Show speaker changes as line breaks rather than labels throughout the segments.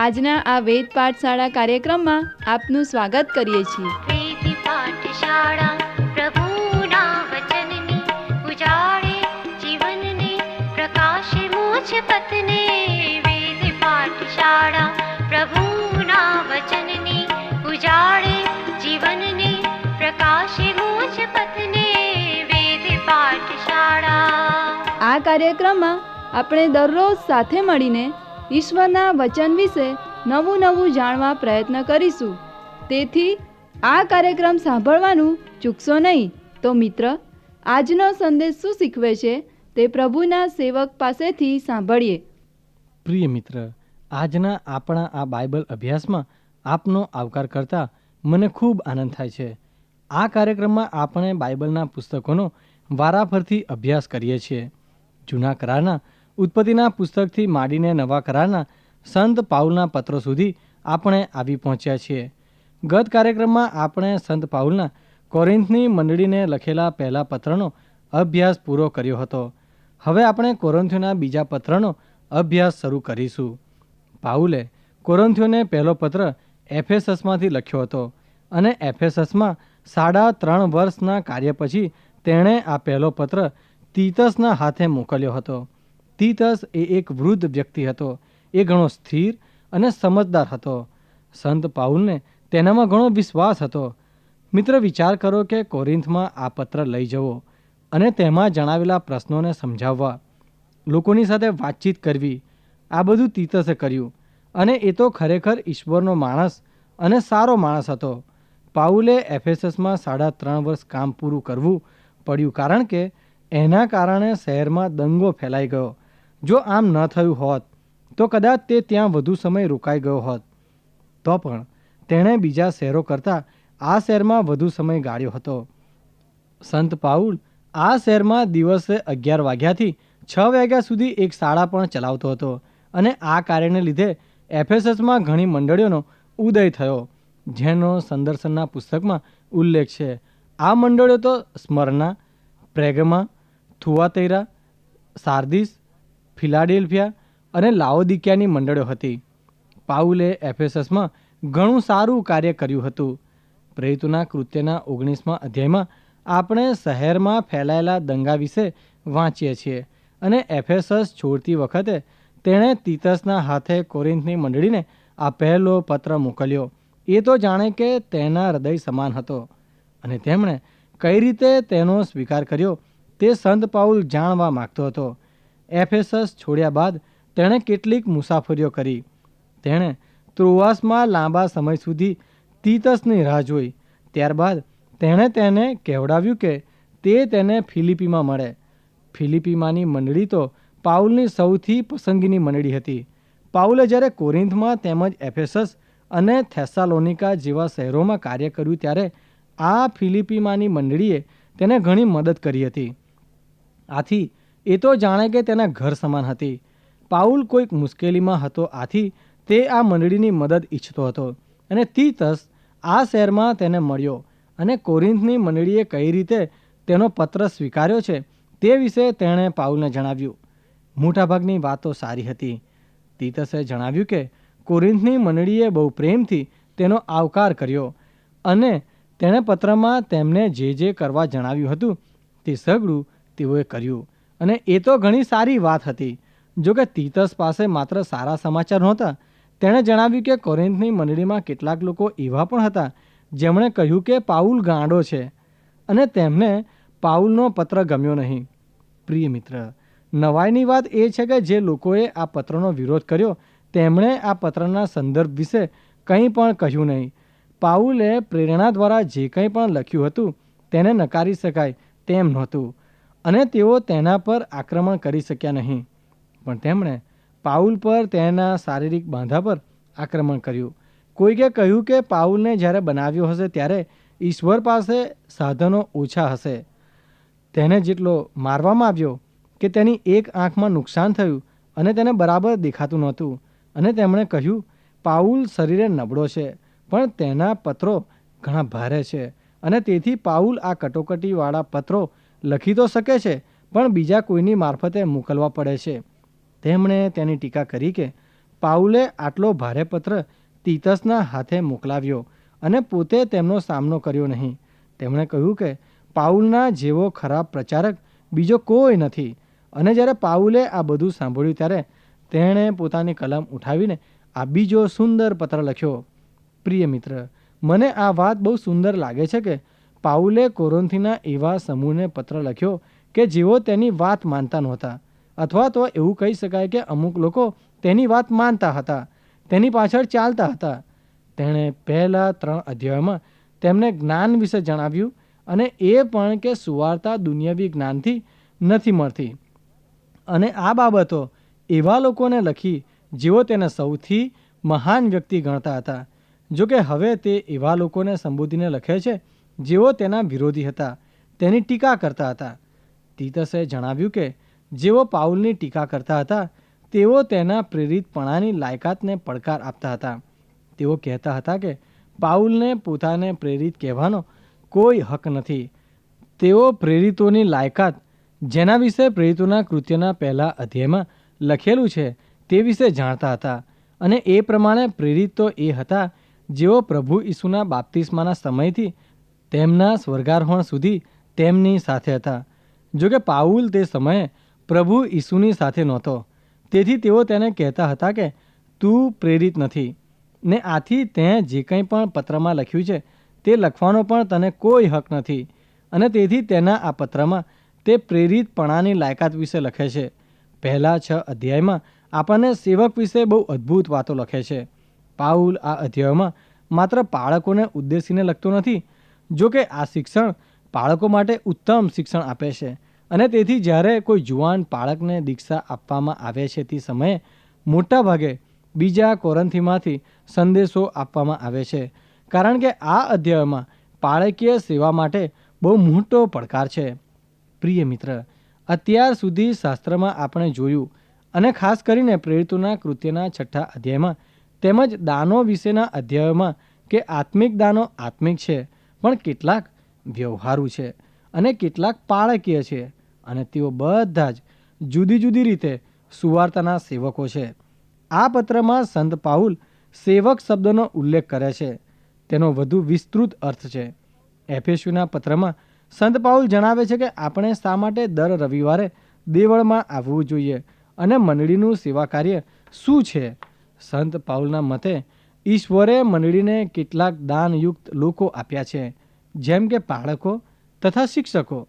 આજના આ વેદ પાઠશાળા કાર્યક્રમમાં આપનું સ્વાગત કરીએ છીએ.
પથને. વેદ પાઠશાળા પ્રભુના વચનની ઉજાડે જીવનને પ્રકાશે મોજ પથને. વેદ પાઠશાળા
આ કાર્યક્રમમાં આપણે દરરોજ સાથે મળીને ઈશ્વરના વચન વિશે નવું નવું જાણવા પ્રયત્ન કરીશું. તેથી આ કાર્યક્રમ સાંભળવાનું ચૂકશો નહીં. તો મિત્ર, આજનો સંદેશ શું શીખવે છે તે પ્રભુના સેવક પાસેથી સાંભળીએ.
પ્રિય મિત્ર, આજના આપણા આ બાઇબલ અભ્યાસમાં આપનો આવકાર કરતા મને ખૂબ આનંદ થાય છે. આ કાર્યક્રમમાં આપણે બાઇબલના પુસ્તકોનો વારાફરથી અભ્યાસ કરીએ છીએ. જૂના કરારના ઉત્પત્તિના પુસ્તકથી માંડીને નવા કરારના સંત પાઉલના પત્રો સુધી આપણે આવી પહોંચ્યા છીએ. ગત કાર્યક્રમમાં આપણે સંત પાઉલના કોરિન્થની મંડળીને લખેલા પહેલા પત્રનો અભ્યાસ પૂરો કર્યો હતો. હવે આપણે કોરંથીઓના બીજા પત્રનો અભ્યાસ શરૂ કરીશું. પાઉલે કોરંથીઓને પહેલો પત્ર એફએસએસમાંથી લખ્યો હતો અને એફએસએસમાં સાડા ત્રણ વર્ષના કાર્ય પછી તેણે આ પહેલો પત્ર તીતસના હાથે મોકલ્યો હતો. તીતસ એ એક વૃદ્ધ વ્યક્તિ હતો. એ ઘણો સ્થિર અને સમજદાર હતો. સંત પાઉલને તેનામાં ઘણો વિશ્વાસ હતો. મિત્ર, વિચાર કરો કે કોરિન્થમાં આ પત્ર લઈ જવો અને તેમાં જણાવેલા પ્રશ્નોને સમજાવવા. લોકોની સાથે વાતચીત કરવી. આ બધું તીતસે કર્યું અને એ તો ખરેખર ઈશ્વરનો માણસ અને સારો માણસ હતો. પાઉલે એફએસએસમાં સાડા ત્રણ વર્ષ કામ પૂરું કરવું પડ્યું કારણ કે એના કારણે શહેરમાં દંગો ફેલાઈ ગયો. જો આમ ન થયું હોત, તો કદાચ તે ત્યાં વધુ સમય રોકાઈ ગયો હોત. તો પણ તેણે બીજા શહેરો કરતાં આ શહેરમાં વધુ સમય ગાળ્યો હતો. સંત પાઉલ આ શહેરમાં દિવસે અગિયાર વાગ્યાથી છ વાગ્યા સુધી એક શાળા પણ ચલાવતો હતો અને આ કાર્યને લીધે એફએસએસમાં ઘણી મંડળીઓનો ઉદય થયો, જેનો સંદર્શનના પુસ્તકમાં ઉલ્લેખ છે. આ મંડળીઓ તો સ્મરના પ્રેગમા થુઆતૈરા સાર્દિસ ફિલાડેલ્ફિયા અને લાઓદિક્યાની મંડળો હતી. પાઉલે એફએસએસમાં ઘણું સારું કાર્ય કર્યું હતું. પ્રેરિતોના કૃત્યના ઓગણીસમાં અધ્યાયમાં આપણે શહેરમાં ફેલાયેલા દંગા વિશે વાંચીએ છીએ અને એફએસએસ છોડતી વખતે તેણે તીતસના હાથે કોરિન્થની મંડળીને આ પહેલો પત્ર મોકલ્યો. એ તો જાણે કે તેના હૃદય સમાન હતો અને તેમણે કઈ રીતે તેનો સ્વીકાર કર્યો તે સંત પાઉલ જાણવા માગતો હતો. એફએસએસ છોડ્યા બાદ તેણે કેટલીક મુસાફરીઓ કરી. તેણે ત્રુવાસમાં લાંબા સમય સુધી તીતસની રાહ જોઈ. ત્યારબાદ તેણે તેને કહેવડાવ્યું કે તે તેને ફિલિપીમાં મળે. ફિલિપીમાંની મંડળી તો પાઉલની સૌથી પસંદગીની મંડળી હતી. પાઉલે જ્યારે કોરિન્થમાં તેમજ એફેસસ અને થેસાલોનિકા જેવા શહેરોમાં કાર્ય કર્યું ત્યારે આ ફિલિપીમાંની મંડળીએ તેને ઘણી મદદ કરી હતી. આથી એ તો જાણે કે તેના ઘર સમાન હતી. પાઉલ કોઈક મુશ્કેલીમાં હતો આથી તે આ મંડળીની મદદ ઈચ્છતો હતો અને તીતસ આ શહેરમાં તેને મળ્યો અને કોરિન્થની મંડળીએ કઈ રીતે તેનો પત્ર સ્વીકાર્યો છે તે વિશે તેણે પાઉલને જણાવ્યું. મોટાભાગની વાતો સારી હતી. તીતસે જણાવ્યું કે કોરિન્થની મંડળીએ બહુ પ્રેમથી તેનો આવકાર કર્યો અને તેણે પત્રમાં તેમને જે જે કરવા જણાવ્યું હતું તે સઘળું તેઓએ કર્યું. અને એ તો ઘણી સારી વાત હતી. જો કે તીતસ પાસે માત્ર સારા સમાચાર નહોતા, તેણે જણાવ્યું કે કોરિન્થની મંડળીમાં કેટલાક લોકો એવા પણ હતા, જેમણે કહ્યું કે પાઉલ ગાંડો છે, અને તેમને પાઉલનો પત્ર ગમ્યો નહીં. પ્રિય મિત્ર, નવાઈની વાત એ છે કે જે લોકોએ આ પત્રનો વિરોધ કર્યો, તેમણે આ પત્રના સંદર્ભ વિશે કંઈ પણ કહ્યું નહીં. પાઉલે પ્રેરણા દ્વારા જે કંઈ પણ લખ્યું હતું, તેને નકારી શકાય તેમ નહોતું. અને તેઓ તેના પર આક્રમણ કરી શક્યા નહીં. પણ તેમણે પાઉલ પર તેના શારીરિક બાંધા પર આક્રમણ કર્યું. કોઈકે કહ્યું કે પાઉલને જ્યારે બનાવ્યો હશે ત્યારે ઈશ્વર પાસે સાધનો ઓછા હશે. તેને જેટલો મારવામાં આવ્યો કે તેની એક આંખમાં નુકસાન થયું અને તેને બરાબર દેખાતું નહોતું. અને તેમણે કહ્યું, પાઉલ શરીરે નબળો છે, પણ તેના પત્રો ઘણા ભારે છે. અને તેથી પાઉલ આ કટોકટીવાળા પત્રો લખી તો શકે છે, પણ બીજા કોઈની મારફતે મોકલવા પડે છે. તેમણે તેની ટીકા કરી કે પાઉલે આટલો ભારે પત્ર તીતસના હાથે મોકલાવ્યો અને પોતે તેમનો સામનો કર્યો નહીં. તેમણે કહ્યું કે પાઉલના જેવો ખરાબ પ્રચારક બીજો કોઈ નથી. અને જ્યારે પાઉલે આ બધું સાંભળ્યું ત્યારે તેણે પોતાની કલમ ઉઠાવીને આ બીજો સુંદર પત્ર લખ્યો. પ્રિય મિત્ર, મને આ વાત બહુ સુંદર લાગે છે કે પાઉલે કોરોન્થીના એવા સમૂહને પત્ર લખ્યો કે જેઓ તેની વાત માનતા નહોતા. અથવા તો એવું કહી શકાય કે અમુક લોકો તેની વાત માનતા હતા, તેની પાછળ ચાલતા હતા. તેણે પહેલા ત્રણ અધ્યાયમાં તેમને જ્ઞાન વિશે જણાવ્યું અને એ પણ કે સુવાર્તા દુનિયાવી જ્ઞાનથી નથી મળતી. અને આ બાબતો એવા લોકોને લખી જેઓ તેને સૌથી મહાન વ્યક્તિ ગણતા હતા. જો કે હવે તે એવા લોકોને સંબોધીને લખે છે જેઓ તેના વિરોધી હતા, તેની ટીકા કરતા હતા. તીતસે જણાવ્યું કે, જેઓ પાઉલની ટીકા કરતા હતા, તેઓ તેના પ્રેરિતપણાની લાયકાતને પડકાર આપતા હતા. તેઓ કહેતા હતા કે, પાઉલને પોતાને પ્રેરિત કહેવાનો કોઈ હક નથી. તેઓ પ્રેરિતોની લાયકાત, જેના વિશે પ્રેરિતોના કૃત્યના પહેલા અધ્યાયમાં લખેલું છે, તે વિશે જાણતા હતા. અને એ પ્રમાણે પ્રેરિત તો એ હતા જેઓ પ્રભુ ઈસુના બાપ્તિસ્માના સમયથી તેમના સ્વર્ગારોહણ સુધી તેમની સાથે હતા. જોકે પાઉલ તે સમયે પ્રભુ ઈસુની સાથે નહોતો. તેથી તેઓ તેને કહેતા હતા કે, તું પ્રેરિત નથી. ને આથી તે જે કંઈ પણ પત્રમાં લખ્યું છે, તે લખવાનો પણ તને કોઈ હક નથી. અને તેથી તેના આ પત્રમાં તે પ્રેરિતપણાની લાયકાત વિશે લખે છે. પહેલા છ અધ્યાયમાં આપણને સેવક વિશે બહુ અદ્ભુત વાતો લખે છે. પાઉલ આ અધ્યાયમાં માત્ર બાળકોને ઉદ્દેશીને લખતો નથી જો કે આ શિક્ષણ બાળકો માટે ઉત્તમ શિક્ષણ આપે છે. અને તેથી જ્યારે કોઈ જુવાન બાળકને દીક્ષા આપવામાં આવે છે તે સમયે મોટાભાગે બીજા કોરંથીમાંથી સંદેશો આપવામાં આવે છે. કારણ કે આ અધ્યાયમાં બાળકીય સેવા માટે બહુ મોટો પડકાર છે. પ્રિય મિત્ર, અત્યાર સુધી શાસ્ત્રમાં આપણે જોયું અને ખાસ કરીને પ્રેરિતોના કૃત્યના છઠ્ઠા અધ્યાયમાં તેમજ દાનો વિશેના અધ્યાયોમાં કે આત્મિક દાનો આત્મિક છે. પણ કેટલાક વ્યવહારુ છે અને કેટલાક પાળકીય છે અને તેઓ બધા જ જુદી જુદી રીતે સુવાર્તાના સેવકો છે. આ પત્રમાં સંત પાઉલ સેવક શબ્દનો ઉલ્લેખ કરે છે. તેનો વધુ વિસ્તૃત અર્થ છે. એફએસયુના પત્રમાં સંત પાઉલ જણાવે છે કે આપણે શા માટે દર રવિવારે દેવળમાં આવવું જોઈએ અને મંડળીનું સેવા કાર્ય શું છે? સંત પાઉલના મતે ઈશ્વરે મંડળીને કેટલાક દાનયુક્ત લોકો આપ્યા છે, જેમ કે પાળકો તથા શિક્ષકો.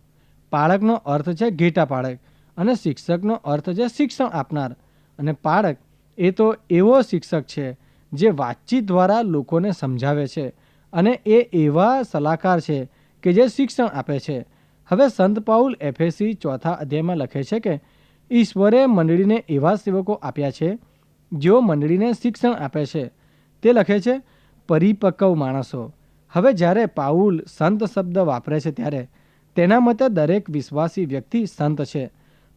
પાળકનો અર્થ છે ઘેટા પાળક અને શિક્ષકનો અર્થ છે શિક્ષણ આપનાર. અને પાળક એ તો એવો શિક્ષક છે જે વાતચીત દ્વારા લોકોને સમજાવે છે અને એ એવા સલાહકાર છે કે જે શિક્ષણ આપે છે. હવે સંત પાઉલ એફએસી ચોથા અધ્યાયમાં લખે છે કે, ઈશ્વરે મંડળીને એવા સેવકો આપ્યા છે જેઓ મંડળીને શિક્ષણ આપે છે. તે લખે છે, પરિપક્વ માણસો. હવે જ્યારે પાઉલ સંત શબ્દ વાપરે છે ત્યારે તેના મતે દરેક વિશ્વાસી વ્યક્તિ સંત છે.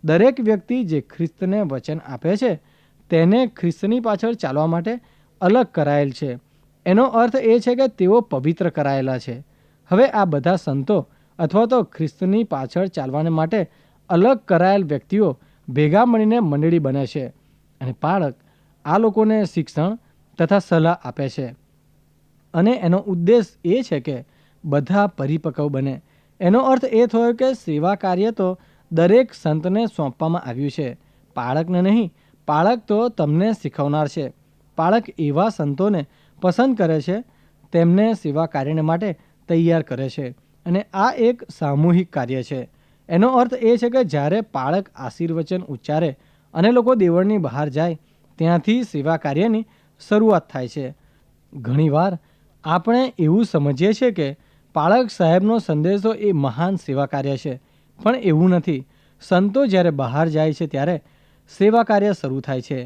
દરેક વ્યક્તિ જે ખ્રિસ્તને વચન આપે છે, તેને ખ્રિસ્તની પાછળ ચાલવા માટે અલગ કરાયેલ છે. એનો અર્થ એ છે કે તેઓ પવિત્ર કરાયેલા છે. હવે આ બધા સંતો અથવા તો ખ્રિસ્તની પાછળ ચાલવાને માટે અલગ કરાયેલ વ્યક્તિઓ ભેગા મળીને મંડળી બને છે. અને પાળક આ લોકોને શિક્ષણ તથા સલાહ આપે છે. અને એનો ઉદ્દેશ એ છે કે બધા પરિપક્વ બને. એનો અર્થ એ થયો કે સેવા કાર્ય તો દરેક સંતને સોંપવામાં આવ્યું છે. પાળકને નહીં, પાળક તો તમને શીખવનાર છે. પાળક એવા સંતોને પસંદ કરે છે, તેમને સેવા કાર્યને માટે તૈયાર કરે છે. અને આ એક સામૂહિક કાર્ય છે. એનો અર્થ એ છે કે જ્યારે પાળક આશીર્વચન ઉચ્ચારે અને લોકો દેવળની બહાર જાય, ત્યાંથી સેવા કાર્યની શરૂઆત થાય છે. ઘણીવાર આપણે એવું સમજીએ છીએ કે પાળક સાહેબનો સંદેશો એ મહાન સેવા કાર્ય છે, પણ એવું નથી. સંતો જ્યારે બહાર જાય છે ત્યારે સેવા કાર્ય શરૂ થાય છે.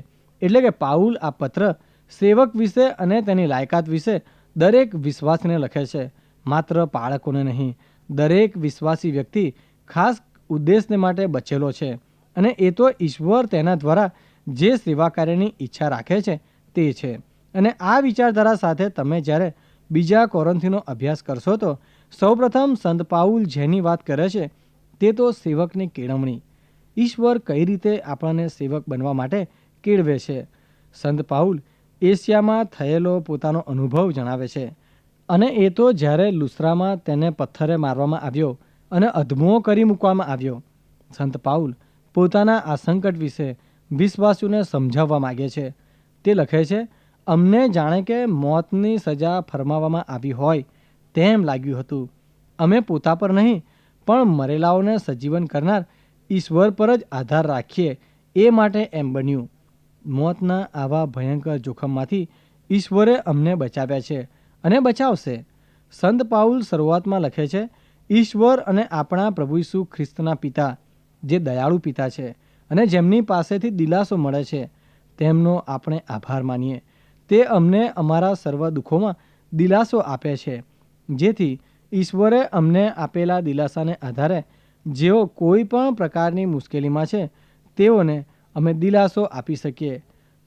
એટલે કે પાઉલ આ પત્ર સેવક વિશે અને તેની લાયકાત વિશે દરેક વિશ્વાસને લખે છે. માત્ર પાળકોને નહીં, દરેક વિશ્વાસી વ્યક્તિ ખાસ ઉદ્દેશને માટે બચેલો છે. અને એ તો ઈશ્વર તેના દ્વારા જે સેવા કાર્યની ઈચ્છા રાખે છે તે છે. અને આ વિચારધારા સાથે તમે જ્યારે બીજા કોરંથીનો અભ્યાસ કરશો તો સૌપ્રથમ સંત પાઉલ જેની વાત કરે છે, તે તો સેવકની કેળવણી. ઈશ્વર કઈ રીતે આપણને સેવક બનવા માટે કેળવે છે? સંત પાઉલ એશિયામાં થયેલો પોતાનો અનુભવ જણાવે છે. અને એ તો જ્યારે લુસરામાં તેને પથ્થરે મારવામાં આવ્યો અને અધમો કરી મૂકવામાં આવ્યો. સંત પાઉલ પોતાના આ સંકટ વિશે વિશ્વાસીઓને સમજાવવા માગે છે. તે લખે છે, અમને જાણે કે મોતની સજા ફરમાવવામાં આવી હોય તેમ લાગ્યું હતું. અમે પોતા પર નહીં, પણ મરેલાઓને સજીવન કરનાર ઈશ્વર પર જ આધાર રાખીએ, એ માટે એમ બન્યું. મોતના આવા ભયંકર જોખમમાંથી ઈશ્વરે અમને બચાવ્યા છે અને બચાવશે. સંત પાઉલ શરૂઆતમાં લખે છે, ઈશ્વર અને આપણા પ્રભુ ઈસુ ખ્રિસ્તના પિતા, જે દયાળુ પિતા છે અને જેમની પાસેથી દિલાસો મળે છે તેમનો આપણે આભાર માનીએ. તે અમને અમારા સર્વ દુઃખોમાં દિલાસો આપે છે. જેથી ઈશ્વરે અમને આપેલા દિલાસાને આધારે જેઓ કોઈ પણ પ્રકારની મુશ્કેલીમાં છે, તેઓને અમે દિલાસો આપી શકીએ.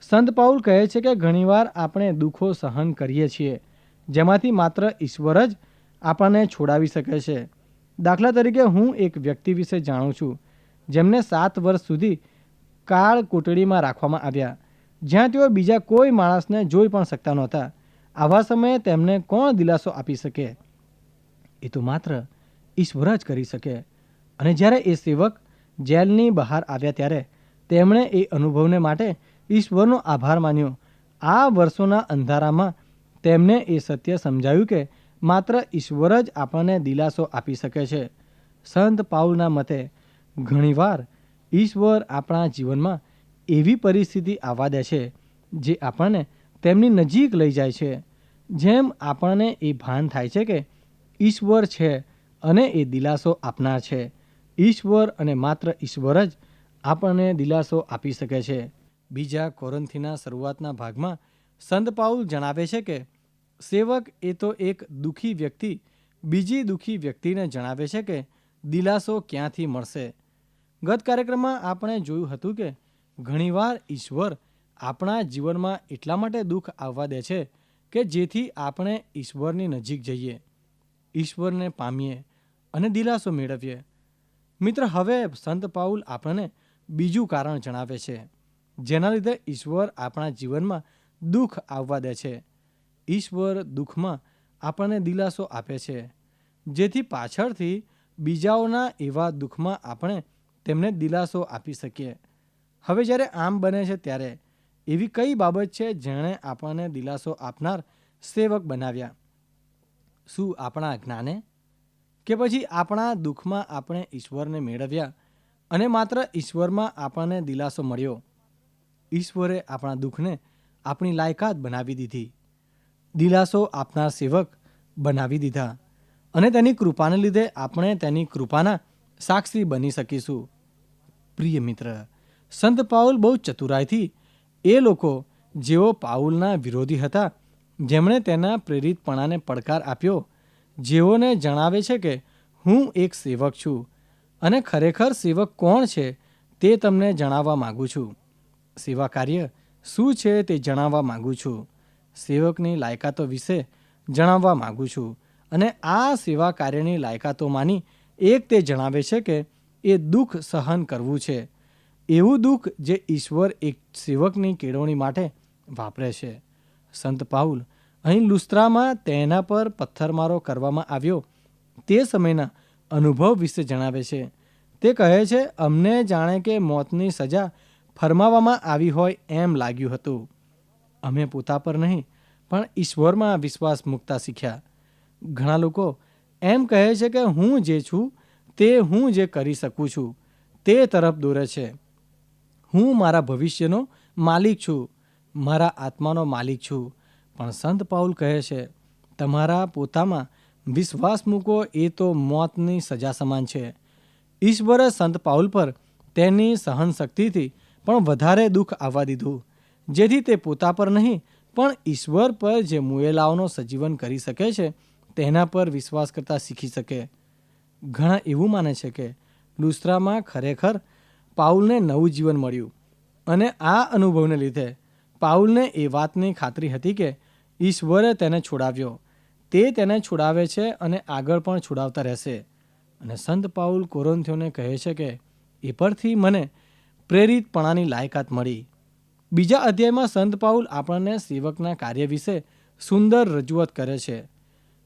સંત પાઉલ કહે છે કે ઘણીવાર આપણે દુઃખો સહન કરીએ છીએ, જેમાંથી માત્ર ઈશ્વર જ આપણને છોડાવી શકે છે. દાખલા તરીકે હું એક વ્યક્તિ વિશે જાણું છું, જેમને સાત વર્ષ સુધી કાળ કોટડીમાં રાખવામાં આવ્યા. જ્યાં તેઓ બીજા કોઈ માણસને જોઈ પણ શકતા નહોતા. આવા સમયે તેમને કોણ દિલાસો આપી શકે? એ તો માત્ર ઈશ્વર જ કરી શકે. અને જ્યારે એ સેવક જેલની બહાર આવ્યા ત્યારે તેમણે એ અનુભવને માટે ઈશ્વરનો આભાર માન્યો. આ વર્ષોના અંધારામાં તેમને એ સત્ય સમજાયું કે માત્ર ઈશ્વર જ આપણને દિલાસો આપી શકે છે. સંત પાઉલના મતે ઘણીવાર ઈશ્વર આપણા જીવનમાં એવી પરિસ્થિતિ આવવા દે છે, જે આપણને તેમની નજીક લઈ જાય છે. જેમ આપણને એ ભાન થાય છે કે ઈશ્વર છે અને એ દિલાસો આપનાર છે. ઈશ્વર અને માત્ર ઈશ્વર જ આપણને દિલાસો આપી શકે છે. બીજા કોરંથીના શરૂઆતના ભાગમાં સંત પાઉલ જણાવે છે કે સેવક એ તો એક દુઃખી વ્યક્તિ, બીજી દુઃખી વ્યક્તિને જણાવે છે કે દિલાસો ક્યાંથી મળશે? ગત કાર્યક્રમમાં આપણે જોયું હતું કે ઘણીવાર ઈશ્વર આપણા જીવનમાં એટલા માટે દુઃખ આવવા દે છે કે જેથી આપણે ઈશ્વરની નજીક જઈએ, ઈશ્વરને પામીએ અને દિલાસો મેળવીએ. મિત્ર, હવે સંત પાઉલ આપણને બીજું કારણ જણાવે છે, જેના લીધે ઈશ્વર આપણા જીવનમાં દુઃખ આવવા દે છે. ઈશ્વર દુઃખમાં આપણને દિલાસો આપે છે, જેથી પાછળથી બીજાઓના એવા દુઃખમાં આપણે તેમને દિલાસો આપી શકીએ. હવે જ્યારે આમ બને છે ત્યારે એવી કઈ બાબત છે જેણે આપણને દિલાસો આપનાર સેવક બનાવ્યા? શું આપણા જ્ઞાને? કે પછી આપણા દુઃખમાં આપણે ઈશ્વરને મેળવ્યા અને માત્ર ઈશ્વરમાં આપણને દિલાસો મળ્યો? ઈશ્વરે આપણા દુઃખને આપણી લાયકાત બનાવી દીધી. દિલાસો આપનાર સેવક બનાવી દીધા અને તેની કૃપાને લીધે આપણે તેની કૃપાના સાક્ષી બની શકીશું. પ્રિય મિત્ર, સંત પાઉલ બહુ ચતુરાઈથી એ લોકો જેઓ પાઉલના વિરોધી હતા, જેમણે તેના પ્રેરિતપણાને પડકાર આપ્યો, જેઓને જણાવે છે કે હું એક સેવક છું અને ખરેખર સેવક કોણ છે તે તમને જણાવવા માગું છું. સેવા કાર્ય શું છે તે જણાવવા માગું છું. સેવકની લાયકાતો વિશે જણાવવા માગું છું અને આ સેવા કાર્યની લાયકાતોમાંની એક તે જણાવે છે કે એ દુઃખ સહન કરવું છે. એવું દુઃખ જે ઈશ્વર એક સેવકની કેળવણી માટે વાપરે છે. સંત પાઉલ, અહીં લુસ્ત્રામાં તેના પર પથ્થરમારો કરવામાં આવ્યો. તે સમયના અનુભવ વિશે જણાવે છે. તે કહે છે, અમને જાણે કે મોતની સજા ફરમાવવામાં આવી હોય એમ લાગ્યું હતું. અમે પોતા પર નહીં, પણ ઈશ્વરમાં વિશ્વાસ મૂકતા શીખ્યા. ઘણા લોકો એમ કહે છે કે હું જે છું, તે હું જે કરી શકું છું, તે તરફ દોરે છે. હું મારા ભવિષ્યનો માલિક છું, મારા આત્માનો માલિક છું. પણ સંત પાઉલ કહે છે, તમારા પોતામાં વિશ્વાસ મૂકો, એ તો મોતની સજા સમાન છે. ઈશ્વરે સંત પાઉલ પર તેની સહનશક્તિથી પણ વધારે દુઃખ આવવા દીધું. જેથી તે પોતા પર નહીં, પણ ઈશ્વર પર જે મુએલાઓનો સજીવન કરી શકે છે તેના પર વિશ્વાસ કરતા શીખી શકે. ઘણા એવું માને છે કે લુસ્ત્રામાં ખરેખર પાઉલને નવું જીવન મળ્યું અને આ અનુભવને લીધે પાઉલને એ વાતની ખાતરી હતી કે ઈશ્વરે તેને છોડાવ્યો. તે તેને છોડાવે છે અને આગળ પણ છોડાવતા રહેશે. અને સંત પાઉલ કોરોન્થીઓને કહે છે કે એ પરથી મને પ્રેરિતપણાની લાયકાત મળી. બીજા અધ્યાયમાં સંત પાઉલ આપણને સેવકના કાર્ય વિશે સુંદર રજૂઆત કરે છે.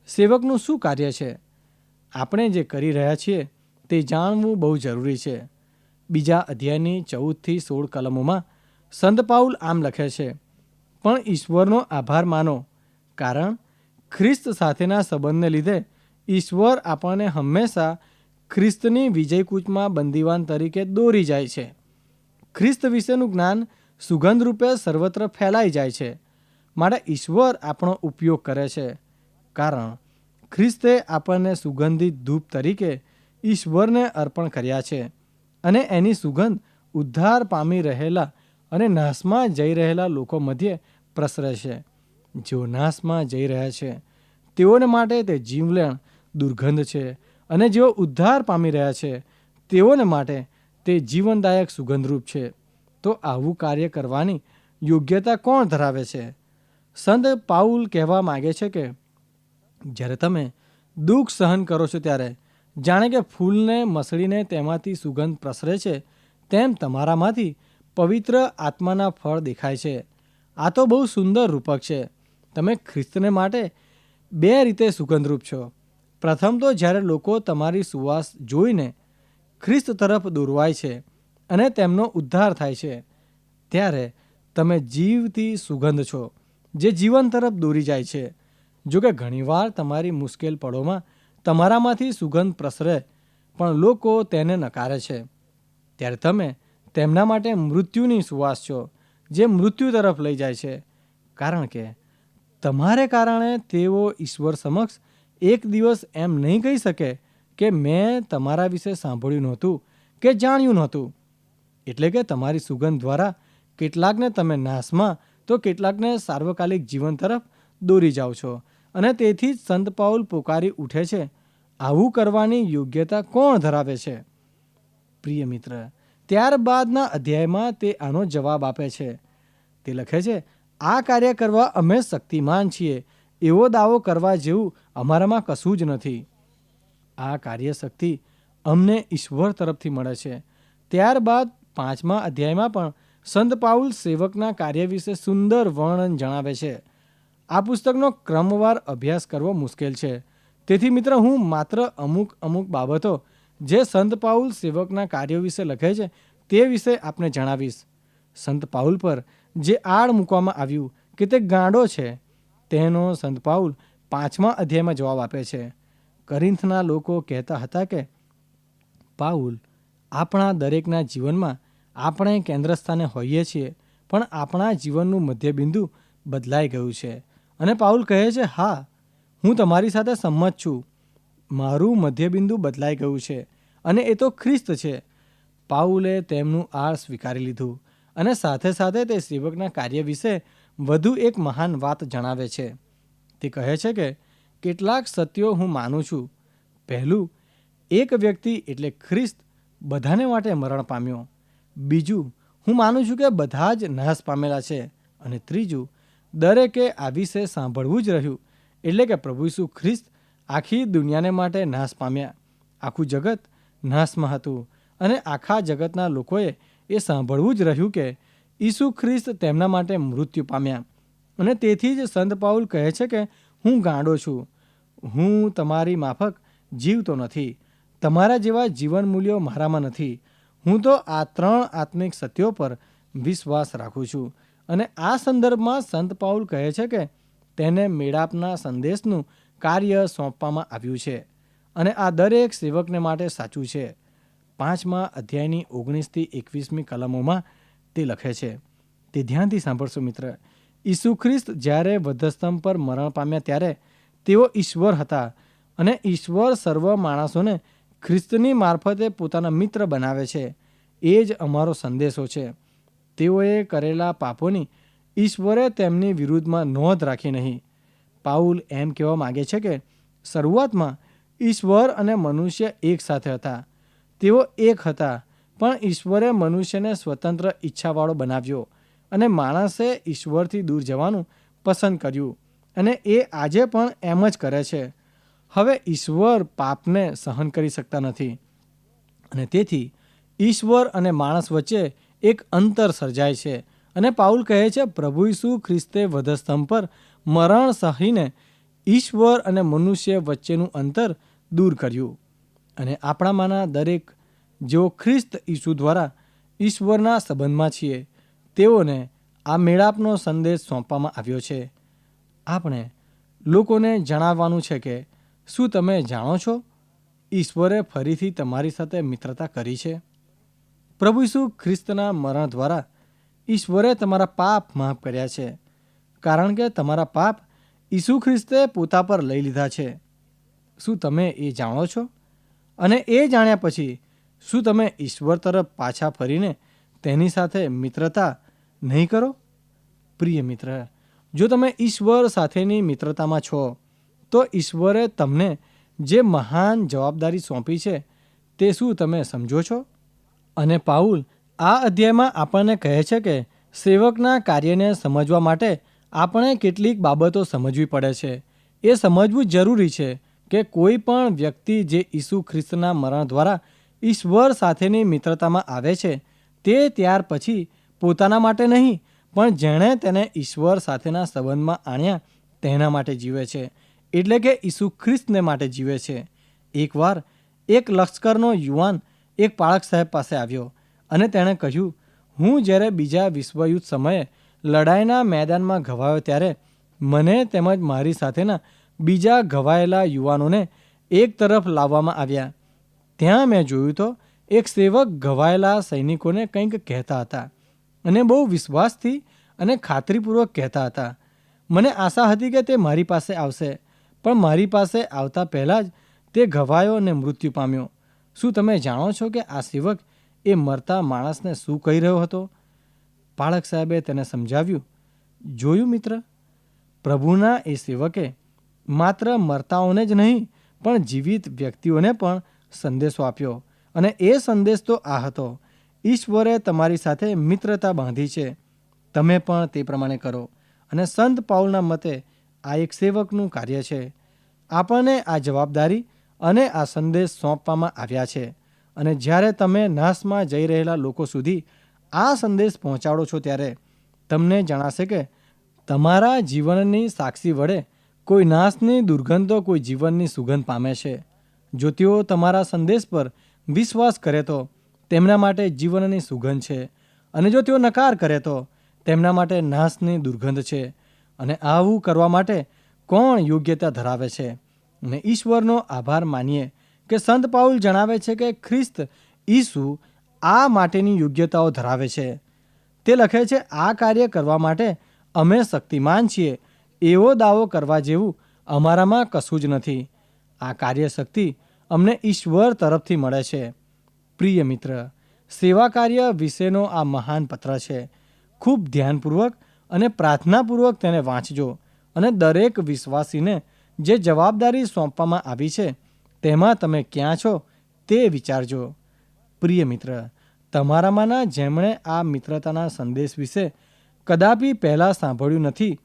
સેવકનું શું કાર્ય છે? આપણે જે કરી રહ્યા છીએ તે જાણવું બહુ જરૂરી છે. બીજા અધ્યાયની ચૌદથી સોળ કલમોમાં સંત પાઉલ આમ લખે છે, પણ ઈશ્વરનો આભાર માનો, કારણ ખ્રિસ્ત સાથેના સંબંધને લીધે ઈશ્વર આપણને હંમેશા ખ્રિસ્તની વિજયકૂચમાં બંદીવાન તરીકે દોરી જાય છે. ખ્રિસ્ત વિશેનું જ્ઞાન સુગંધ રૂપે સર્વત્ર ફેલાઈ જાય છે. માટે ઈશ્વર આપણો ઉપયોગ કરે છે. કારણ, ખ્રિસ્તે આપણને સુગંધિત ધૂપ તરીકે ઈશ્વરને અર્પણ કર્યા છે અને એની સુગંધ ઉદ્ધાર પામી રહેલા અને નાશમાં જઈ રહેલા લોકો મધ્યે પ્રસરે છે. જેઓ નાશમાં જઈ રહ્યા છે, તેઓને માટે તે જીવલેણ દુર્ગંધ છે અને જેઓ ઉદ્ધાર પામી રહ્યા છે, તેઓને માટે તે જીવનદાયક સુગંધરૂપ છે. તો આવું કાર્ય કરવાની યોગ્યતા કોણ ધરાવે છે? સંત પાઉલ કહેવા માગે છે કે જ્યારે તમે દુઃખ સહન કરો છો ત્યારે જાણે કે ફૂલને, મસળીને તેમાંથી સુગંધ પ્રસરે છે, તેમ તમારામાંથી પવિત્ર આત્માના ફળ દેખાય છે. આ તો બહુ સુંદર રૂપક છે. તમે ખ્રિસ્તને માટે બે રીતે સુગંધરૂપ છો. પ્રથમ તો જ્યારે લોકો તમારી સુવાસ જોઈને ખ્રિસ્ત તરફ દોરવાય છે અને તેમનો ઉદ્ધાર થાય છે, ત્યારે તમે જીવથી સુગંધ છો, જે જીવન તરફ દોરી જાય છે. જો કે ઘણીવાર તમારી મુશ્કેલ પળોમાં તમારામાંથી સુગંધ પ્રસરે, પણ લોકો તેને નકારે છે. ત્યારે તમે તેમના માટે મૃત્યુની સુવાસ છો, જે મૃત્યુ તરફ લઈ જાય છે. કારણ કે તમારે કારણે તેઓ ઈશ્વર સમક્ષ એક દિવસ એમ નહીં કહી શકે કે મેં તમારા વિશે સાંભળ્યું નહોતું કે જાણ્યું નહોતું. એટલે કે તમારી સુગંધ દ્વારા કેટલાકને તમે નાશમાં, તો કેટલાકને સાર્વકાલિક જીવન તરફ દોરી જાઓ છો. અને તેથી જ સંત પાઉલ પોકારી ઉઠે છે. આવું કરવાની યોગ્યતા કોણ ધરાવે છે? પ્રિય મિત્ર, ત્યારબાદના અધ્યાયમાં તે આનો જવાબ આપે છે. તે લખે છે, આ કાર્ય કરવા અમે શક્તિમાન છીએ. એવો દાવો કરવા જેવું અમારામાં કશું જ નથી. આ કાર્ય શક્તિ અમને ઈશ્વર તરફથી મળે છે. ત્યારબાદ પાંચમા અધ્યાયમાં પણ સંત પાઉલ સેવકના કાર્ય વિશે સુંદર વર્ણન જણાવે છે. આ પુસ્તકનો ક્રમવાર અભ્યાસ કરવો મુશ્કેલ છે. તેથી મિત્ર, હું માત્ર અમુક અમુક બાબતો જે સંત પાઉલ સેવકના કાર્યો વિશે લખે છે તે વિશે આપને જણાવીશ. સંત પાઉલ પર જે આડ મૂકવામાં આવ્યું કે તે ગાંડો છે, તેનો સંત પાઉલ પાંચમા અધ્યાયમાં જવાબ આપે છે. કરિંથના લોકો કહેતા હતા કે, પાઉલ, આપણા દરેકના જીવનમાં આપણે કેન્દ્રસ્થાને હોઈએ છીએ, પણ આપણા જીવનનું મધ્યબિંદુ બદલાઈ ગયું છે. અને પાઉલ કહે છે, હા, હું તમારી સાથે સંમત છું. મારું મધ્યબિંદુ બદલાઈ ગયું છે અને એ તો ખ્રિસ્ત છે. પાઉલે તેમનું આળ સ્વીકારી લીધું અને સાથે સાથે તે સેવકના કાર્ય વિશે વધુ એક મહાન વાત જણાવે છે. તે કહે છે કે, કેટલાક સત્યો હું માનું છું. પહેલું, એક વ્યક્તિ એટલે ખ્રિસ્ત બધાને માટે મરણ પામ્યો. બીજું, હું માનું છું કે બધા જ નાશ પામેલા છે. અને ત્રીજું દરેકે આ વિશે સાંભળવું જ રહ્યું. એટલે કે પ્રભુ ઈસુ ખ્રિસ્ત આખી દુનિયાને માટે નાશ પામ્યા. આખું જગત નાશમાં હતું અને આખા જગતના લોકોએ એ સાંભળવું જ રહ્યું કે ઈસુ ખ્રિસ્ત તેમના માટે મૃત્યુ પામ્યા. અને તેથી જ સંત પાઉલ કહે છે કે હું ગાંડો છું. હું તમારી માફક જીવતો નથી. તમારા જેવા જીવન મૂલ્યો મારામાં નથી. હું તો આ ત્રણ આત્મિક સત્યો પર વિશ્વાસ રાખું છું. અને આ સંદર્ભમાં સંત પાઉલ કહે છે કે તેને મેળાપના સંદેશનું કાર્ય સોંપવામાં આવ્યું છે અને આ દરેક સેવકને માટે સાચું છે. પાંચમા અધ્યાયની ઓગણીસથી એકવીસમી કલમોમાં તે લખે છે. તે ધ્યાનથી સાંભળશો મિત્ર. ઈસુ ખ્રિસ્ત જ્યારે વધસ્તંભ પર મરણ પામ્યા ત્યારે તેઓ ઈશ્વર હતા અને ઈશ્વર સર્વ માણસોને ખ્રિસ્તની મારફતે પોતાના મિત્ર બનાવે છે. એ જ અમારો સંદેશો છે. તેઓએ કરેલા પાપોની ઈશ્વરે તેમની વિરુદ્ધમાં નોંધ રાખી નહીં. પાઉલ એમ કહેવા માગે છે કે શરૂઆતમાં ઈશ્વર અને મનુષ્ય એક સાથે હતા. તેઓ એક હતા, પણ ઈશ્વરે મનુષ્યને સ્વતંત્ર ઈચ્છાવાળો બનાવ્યો અને માણસે ઈશ્વરથી દૂર જવાનું પસંદ કર્યું અને એ આજે પણ એમ જ કરે છે. હવે ઈશ્વર પાપને સહન કરી શકતા નથી અને તેથી ઈશ્વર અને માણસ વચ્ચે એક અંતર સર્જાય છે અને પાઉલ કહે છે, પ્રભુ ઈસુ ખ્રિસ્તે વધસ્તંભ પર મરણ સહીને ઈશ્વર અને મનુષ્ય વચ્ચેનું અંતર દૂર કર્યું. અને આપણામાંના દરેક જેઓ ખ્રિસ્ત ઈસુ દ્વારા ઈશ્વરના સંબંધમાં છીએ, તેઓને આ મેળાપનો સંદેશ સોંપવામાં આવ્યો છે. આપણે લોકોને જણાવવાનું છે કે, શું તમે જાણો છો? ઈશ્વરે ફરીથી તમારી સાથે મિત્રતા કરી છે? પ્રભુ ઈસુ ખ્રિસ્તના મરણ દ્વારા ઈશ્વરે તમારા પાપ માફ કર્યા છે, કારણ કે તમારા પાપ ઈસુ ખ્રિસ્તે પોતા પર લઈ લીધા છે. શું તમે એ જાણો છો? અને એ જાણ્યા પછી શું તમે ઈશ્વર તરફ પાછા ફરીને તેની સાથે મિત્રતા નહીં કરો? પ્રિય મિત્ર, જો તમે ઈશ્વર સાથેની મિત્રતામાં છો, તો ઈશ્વરે તમને જે મહાન જવાબદારી સોંપી છે, તે શું તમે સમજો છો? અને પાઉલ આ અધ્યાયમાં આપણને કહે છે કે સેવકના કાર્યને સમજવા માટે આપણે કેટલીક બાબતો સમજવી પડે છે. એ સમજવું જરૂરી છે કે કોઈ પણ વ્યક્તિ જે ઈસુ ખ્રિસ્તના મરણ દ્વારા ઈશ્વર સાથેની મિત્રતામાં આવે છે, તે ત્યાર પછી પોતાના માટે નહીં, પણ જેણે તેને ઈશ્વર સાથેના સંબંધમાં આણ્યા તેના માટે જીવે છે, એટલે કે ઈસુ ખ્રિસ્તને માટે જીવે છે. એકવાર એક લશ્કરનો યુવાન એક પાળક સાહેબ પાસે આવ્યો અને તેણે કહ્યું, હું જ્યારે બીજા વિશ્વયુદ્ધ સમયે લડાઈના મેદાનમાં ઘવાયો ત્યારે મને તેમજ મારી સાથેના બીજા ઘવાયેલા યુવાનોને એક તરફ લાવવામાં આવ્યા. ત્યાં મેં જોયું તો એક સેવક ઘવાયેલા સૈનિકોને કંઈક કહેતા હતા અને બહુ વિશ્વાસથી અને ખાતરીપૂર્વક કહેતા હતા. મને આશા હતી કે તે મારી પાસે આવશે, પણ મારી પાસે આવતા પહેલાં જ તે ઘવાયો અને મૃત્યુ પામ્યો. શું તમે જાણો છો કે આ સેવક એ મરતા માણસને શું કહી રહ્યો હતો? પાળક સાહેબે તેને સમજાવ્યું, જોયું મિત્ર, પ્રભુના એ સેવકે માત્ર મરતાઓને જ નહીં, પણ જીવિત વ્યક્તિઓને પણ સંદેશો આપ્યો અને એ સંદેશ તો આ હતો, ઈશ્વરે તમારી સાથે મિત્રતા બાંધી છે, તમે પણ તે પ્રમાણે કરો. અને સંત પાઉલના મતે આ એક સેવકનું કાર્ય છે. આપણને આ જવાબદારી અને આ સંદેશ સોંપવામાં આવ્યા છે. અને જ્યારે તમે નાશમાં જઈ રહેલા લોકો સુધી આ સંદેશ પહોંચાડો છો ત્યારે તમને જણાશે કે તમારા જીવનની સાક્ષી વડે કોઈ નાશની દુર્ગંધો કોઈ જીવનની સુગંધ પામે છે. જો તેઓ તમારા સંદેશ પર વિશ્વાસ કરે તો તેમના માટે જીવનની સુગંધ છે. અને જો તેઓ નકાર કરે તો તેમના માટે નાશની દુર્ગંધ છે. અને આવું કરવા માટે કોણ યોગ્યતા ધરાવે છે? અને ઈશ્વરનો આભાર માનીએ કે સંત પાઉલ જણાવે છે કે ખ્રિસ્ત ઈસુ આ માટેની યોગ્યતાઓ ધરાવે છે. તે લખે છે, આ કાર્ય કરવા માટે અમે શક્તિમાન છીએ. એવો દાવો કરવા જેવું અમારામાં કશું જ નથી. આ કાર્ય શક્તિ અમને ઈશ્વર તરફથી મળે છે. પ્રિય મિત્ર, સેવા કાર્ય વિશેનો આ મહાન પત્ર છે. ખૂબ ધ્યાનપૂર્વક અને પ્રાર્થનાપૂર્વક તેને વાંચજો અને દરેક વિશ્વાસીને જે જવાબદારી સોંપવામાં આવી છે, તેમાં તમે ક્યાં છો તે વિચારજો. પ્રિય મિત્ર, તમારામાંના જેમણે આ મિત્રતાના સંદેશ વિશે કદાપી પહેલાં સાંભળ્યું નથી,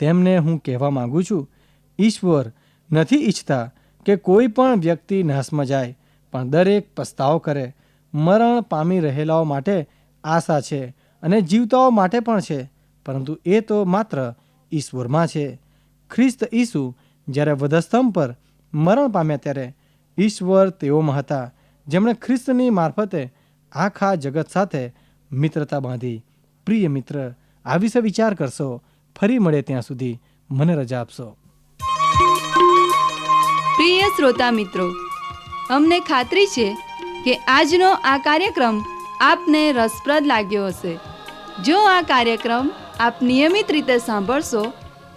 તેમને હું કહેવા માગું છું, ઈશ્વર નથી ઈચ્છતા કે કોઈ પણ વ્યક્તિ નાશમાં જાય, પણ દરેક પસ્તાવો કરે. મરણ પામી રહેલાઓ માટે આશા છે અને જીવતાઓ માટે પણ છે, પરંતુ એ તો માત્ર ઈશ્વરમાં છે. ખ્રિસ્ત ઈસુ જ્યારે વધસ્તંભ પર મરણ પામ્યા ત્યારે ઈશ્વર તેઓમાં હતા, જેમણે ખ્રિસ્તની મારફતે આખા જગત સાથે મિત્રતા બાંધી. પ્રિય મિત્ર, આ વિશે વિચાર કરશો, ફરી મળે ત્યાં સુધી. મને રજા આપશો.
પ્રિય શ્રોતા મિત્રો, અમને ખાતરી છે કે આજનો આ કાર્યક્રમ આપને રસપ્રદ લાગ્યો હશે. જો આ કાર્યક્રમ આપ નિયમિત રીતે સાંભળશો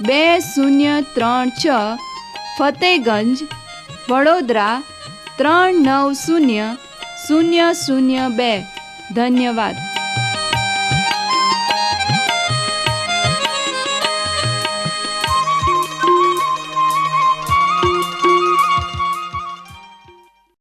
બે શૂન્ય ત્રણ છ ફતેગંજ વડોદરા ત્રણ નવ શૂન્ય શૂન્ય શૂન્ય બે. ધન્યવાદ.